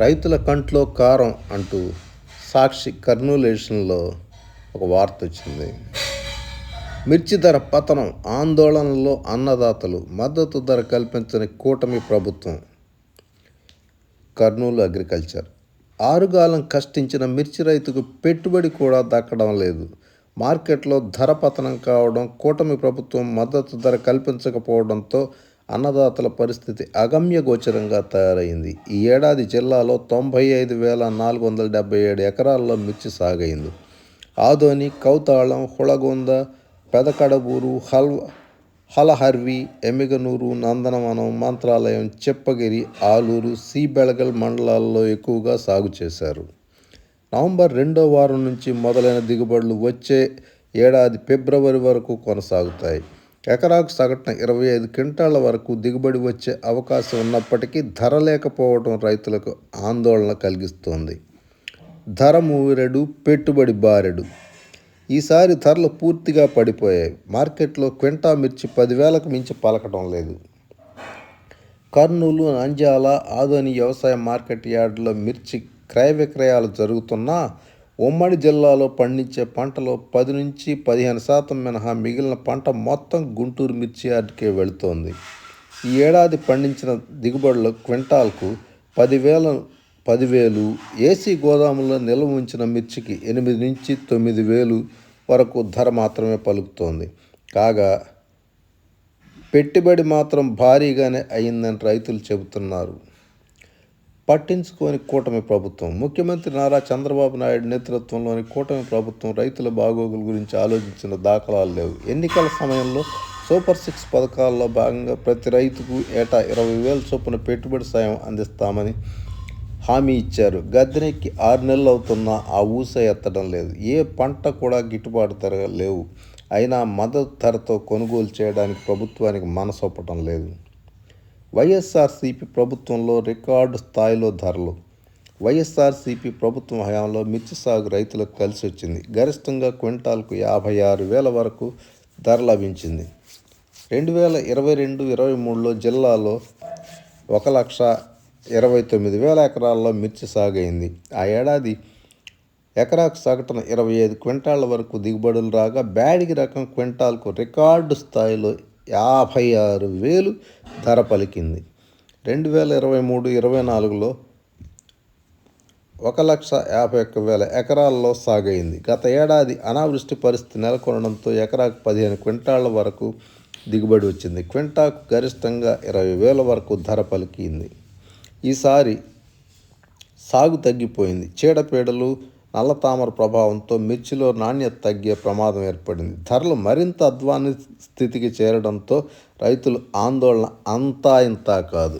రైతుల కంట్లో కారం అంటూ సాక్షి కర్నూలు ఎడిషన్లో ఒక వార్త వచ్చింది. మిర్చి ధర పతనం ఆందోళనలో అన్నదాతలు మద్దతు ధర కల్పించని కూటమి ప్రభుత్వం. కర్నూలు అగ్రికల్చర్. ఆరుగాలం కష్టించిన మిర్చి రైతుకు పెట్టుబడి కూడా దక్కడం లేదు. మార్కెట్లో ధర పతనం కావడం కూటమి ప్రభుత్వం మద్దతు ధర కల్పించకపోవడంతో అన్నదాతల పరిస్థితి అగమ్యగోచరంగా తయారైంది. ఈ ఏడాది జిల్లాలో తొంభై ఐదు వేల నాలుగు వందల డెబ్బై ఏడు ఎకరాల్లో మిర్చి సాగైంది. ఆదోని కౌతాళం హుళగొంద పెదకడబూరు హల్ హలహర్వి ఎమిగనూరు నందనవనం మంత్రాలయం చెప్పగిరి ఆలూరు సిబెళగల్ మండలాల్లో ఎక్కువగా సాగు చేశారు. నవంబర్ రెండో వారం నుంచి మొదలైన దిగుబడులు వచ్చే ఏడాది ఫిబ్రవరి వరకు కొనసాగుతాయి. ఎకరాకు సగటున ఇరవై ఐదు క్వింటాళ్ళ వరకు దిగుబడి వచ్చే అవకాశం ఉన్నప్పటికీ ధర లేకపోవడం రైతులకు ఆందోళన కలిగిస్తోంది. ధర మూరెడు పెట్టుబడి బారెడు. ఈసారి ధరలు పూర్తిగా పడిపోయాయి. మార్కెట్లో క్వింటా మిర్చి పదివేలకు మించి పలకడం లేదు. కర్నూలు నంజాల ఆదోని వ్యవసాయ మార్కెట్ యార్డులో మిర్చి క్రయ విక్రయాలు జరుగుతున్నా ఉమ్మడి జిల్లాలో పండించే పంటలో పది నుంచి పదిహేను శాతం మినహా మిగిలిన పంట మొత్తం గుంటూరు మిర్చి యార్డుకే వెళుతోంది. ఈ ఏడాది పండించిన దిగుబడులు క్వింటాల్కు పదివేల పదివేలు ఏసీ గోదాములో నిల్వ ఉంచిన మిర్చికి ఎనిమిది నుంచి తొమ్మిది వేలు వరకు ధర మాత్రమే పలుకుతోంది. కాగా పెట్టుబడి మాత్రం భారీగానే అయిందని రైతులు చెబుతున్నారు. పట్టించుకోని కూటమి ప్రభుత్వం. ముఖ్యమంత్రి నారా చంద్రబాబు నాయుడు నేతృత్వంలోని కూటమి ప్రభుత్వం రైతుల బాగోగుల గురించి ఆలోచించిన దాఖలాలు లేవు. ఎన్నికల సమయంలో సూపర్ సిక్స్ పథకాల్లో భాగంగా ప్రతి రైతుకు ఏటా ఇరవై వేల చొప్పున పెట్టుబడి సాయం అందిస్తామని హామీ ఇచ్చారు. గద్దెనెక్కి ఆరు నెలలు అవుతున్నా ఆ ఊస ఎత్తడం లేదు. ఏ పంట కూడా గిట్టుబాటు ధర లేవు. అయినా మద్దతు ధరతో కొనుగోలు చేయడానికి ప్రభుత్వానికి మనసొప్పటం లేదు. వైఎస్ఆర్సీపీ ప్రభుత్వంలో రికార్డు స్థాయిలో ధరలు. వైఎస్ఆర్సీపీ ప్రభుత్వం హయాంలో మిర్చి సాగు రైతులకు కలిసి వచ్చింది. గరిష్టంగా క్వింటాల్కు యాభై ఆరు వేల వరకు ధర లభించింది. రెండు వేల ఇరవై రెండు ఇరవై మూడులో జిల్లాలో ఒక లక్ష ఇరవై తొమ్మిది వేల ఎకరాల్లో మిర్చి సాగైంది ఆ ఏడాది ఎకరాకు సగటున ఇరవై ఐదు క్వింటాళ్ళ వరకు దిగుబడులు రాగా బ్యాడిగి రకం క్వింటాల్కు రికార్డు స్థాయిలో యాభై ఆరు వేలు ధర పలికింది. రెండు వేల ఇరవై మూడు ఇరవై నాలుగులో ఒక లక్ష యాభై ఒక్క వేల ఎకరాల్లో సాగైంది. గత ఏడాది అనావృష్టి పరిస్థితి నెలకొనడంతో ఎకరాకు పదిహేను క్వింటాళ్ళ వరకు దిగుబడి వచ్చింది. క్వింటాకు గరిష్టంగా ఇరవై వేల వరకు ధర పలికింది. ఈసారి సాగు తగ్గిపోయింది. చీడపీడలు నల్లతామర ప్రభావంతో మిర్చిలో నాణ్యత తగ్గే ప్రమాదం ఏర్పడింది. ధరలు మరింత అధ్వాని స్థితికి చేరడంతో రైతులు ఆందోళన అంతా ఇంతా కాదు.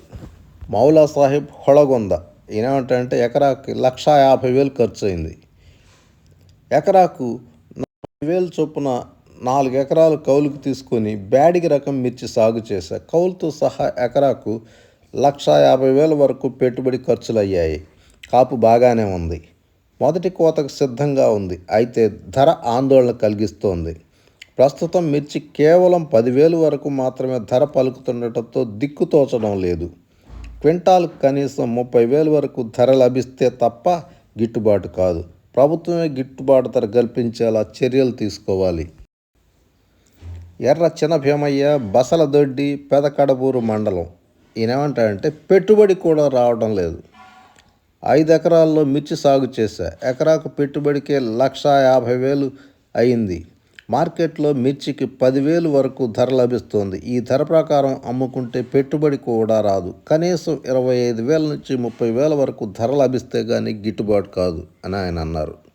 మౌలా సాహెబ్ హొళగొంద ఏమంటే ఎకరాకి లక్షా యాభై వేలు ఖర్చు అయింది ఎకరాకు నలభై వేలు చొప్పున నాలుగు ఎకరాలు కౌలుకు తీసుకొని బ్యాడిగి రకం మిర్చి సాగు చేశా. కౌలుతో సహా ఎకరాకు లక్ష యాభై వేల వరకు పెట్టుబడి ఖర్చులు అయ్యాయి కాపు బాగానే ఉంది. మొదటి కోతకు సిద్ధంగా ఉంది. అయితే ధర ఆందోళన కలిగిస్తోంది. ప్రస్తుతం మిర్చి కేవలం పదివేలు వరకు మాత్రమే ధర పలుకుతుండటంతో దిక్కుతోచడం లేదు. క్వింటాల్ కనీసం ముప్పై వేల వరకు ధర లభిస్తే తప్ప గిట్టుబాటు కాదు. ప్రభుత్వమే గిట్టుబాటు ధర కల్పించేలా చర్యలు తీసుకోవాలి. ఎర్ర చిన్నభీమయ్య బసల దొడ్డి పెదకడబూరు మండలం. ఈయనేమంటాడంటే పెట్టుబడి కూడా రావడం లేదు. ఐదు ఎకరాల్లో మిర్చి సాగు చేశా. ఎకరాకు పెట్టుబడికే లక్ష యాభై వేలు అయింది. మార్కెట్లో మిర్చికి పదివేలు వరకు ధర లభిస్తోంది. ఈ ధర ప్రకారం అమ్ముకుంటే పెట్టుబడి కూడా రాదు. కనీసం ఇరవై ఐదు వేల నుంచి ముప్పై వేల వరకు ధర లభిస్తే కానీ గిట్టుబాటు కాదు అని ఆయన అన్నారు.